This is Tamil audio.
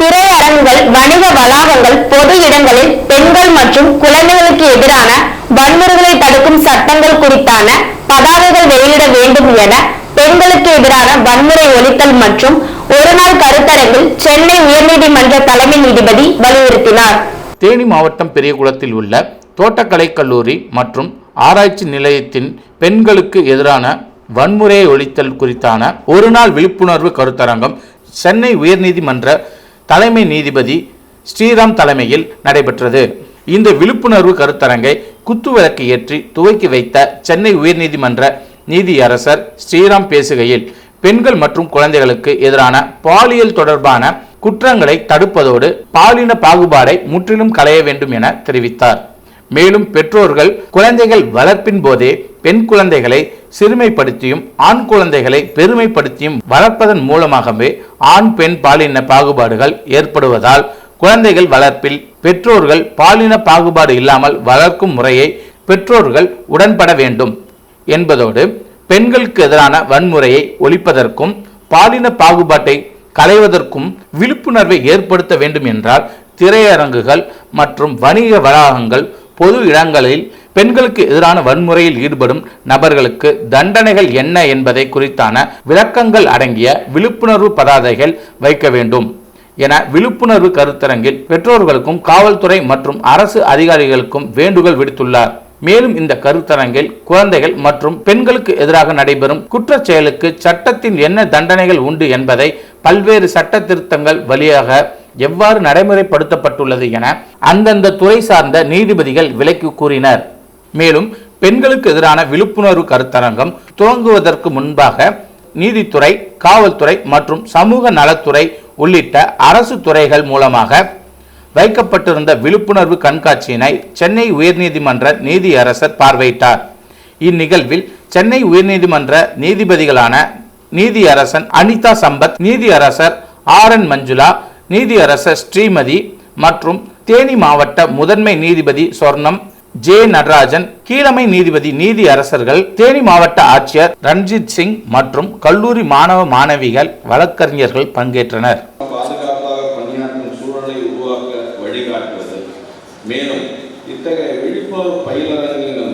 திரையரங்குகள் வணிக வளாகங்கள் பொது இடங்களில் பெண்கள் மற்றும் குழந்தைகளுக்கு எதிரான வன்முறைகளை தடுக்கும் சட்டங்கள் குறித்தான பதாகைகள் வெளியிட வேண்டும் என பெண்களுக்கு எதிரான வன்முறை ஒழித்தல் மற்றும் ஒருநாள் கருத்தரங்கில் சென்னை உயர்நீதிமன்ற தலைமை நீதிபதி வலியுறுத்தினார். தேனி மாவட்டம் பெரியகுளத்தில் உள்ள தோட்டக்கலை கல்லூரி மற்றும் ஆராய்ச்சி நிலையத்தின் பெண்களுக்கு எதிரான வன்முறையை ஒழித்தல் குறித்தான ஒருநாள் விழிப்புணர்வு கருத்தரங்கம் சென்னை உயர்நீதிமன்ற தலைமை நீதிபதி ஸ்ரீராம் தலைமையில் நடைபெற்றது. இந்த விழிப்புணர்வு கருத்தரங்கை குத்துவிளக்கு ஏற்றி துவக்கி வைத்த சென்னை உயர்நீதிமன்ற நீதியரசர் ஸ்ரீராம் பேசுகையில் பெண்கள் மற்றும் குழந்தைகளுக்கு எதிரான பாலியல் தொடர்பான குற்றங்களை தடுப்பதோடு பாலின பாகுபாடை முற்றிலும் களைய வேண்டும் என தெரிவித்தார். மேலும் பெற்றோர்கள் குழந்தைகள் வளர்ப்பின் போதே பெண் குழந்தைகளை சிறுமைப்படுத்தியும் ஆண் குழந்தைகளை பெருமைப்படுத்தியும் வளர்ப்பதன் மூலமாகவே ஆண் பெண் பாலின பாகுபாடுகள் ஏற்படுவதால் குழந்தைகள் வளர்ப்பில் பெற்றோர்கள் பாலின பாகுபாடு இல்லாமல் வளர்க்கும் முறையை பெற்றோர்கள் உடன்பட வேண்டும் என்பதோடு பெண்களுக்கு எதிரான வன்முறையை ஒழிப்பதற்கும் பாலின பாகுபாட்டை களைவதற்கும் விழிப்புணர்வை ஏற்படுத்த வேண்டும் என்றால் திரையரங்குகள் மற்றும் வணிக வளாகங்கள் பொது இடங்களில் பெண்களுக்கு எதிரான வன்முறையில் ஈடுபடும் நபர்களுக்கு தண்டனைகள் என்ன என்பதை குறித்தான விளக்கங்கள் அடங்கிய விழிப்புணர்வு பதாதைகள் வைக்க வேண்டும். என விழிப்புணர்வு கருத்தரங்கில் பெற்றோர்களுக்கும் காவல்துறை மற்றும் அரசு அதிகாரிகளுக்கும் வேண்டுகோள் விடுத்துள்ளார். மேலும் இந்த கருத்தரங்கில் குழந்தைகள் மற்றும் பெண்களுக்கு எதிராக நடைபெறும் குற்றச் செயலுக்கு சட்டத்தின் என்ன தண்டனைகள் உண்டு என்பதை பல்வேறு சட்ட திருத்தங்கள் வழியாக எவ்வாறு நடைமுறைப்படுத்தப்பட்டுள்ளது என அந்தந்த துறை சார்ந்த நீதிபதிகள் விலக்கி கூறினர். மேலும் பெண்களுக்கு எதிரான விழிப்புணர்வு கருத்தரங்கம் துவங்குவதற்கு முன்பாக நீதித்துறை காவல்துறை மற்றும் சமூக நலத்துறை உள்ளிட்ட அரசு துறைகள் மூலமாக வைக்கப்பட்டிருந்த விழிப்புணர்வு கண்காட்சியினை சென்னை உயர்நீதிமன்ற நீதியரசர் பார்வையிட்டார். இந்நிகழ்வில் சென்னை உயர்நீதிமன்ற நீதிபதிகளான நீதியரசன் அனிதா சம்பத் நீதியரசர் ஆர் என் மஞ்சுளா நீதியரசர் ஸ்ரீமதி மற்றும் தேனி மாவட்ட முதன்மை நீதிபதி சொர்ணம் ஜே நடராஜன் கீழமை நீதிபதி நீதி அரசர்கள் தேனி மாவட்ட ஆட்சியர் ரஞ்சித் சிங் மற்றும் கல்லூரி மாணவ மாணவிகள் வழக்கறிஞர்கள் பங்கேற்றனர். மேலும் இத்தகைய விழிப்புணர்வு பயிலரங்குகள்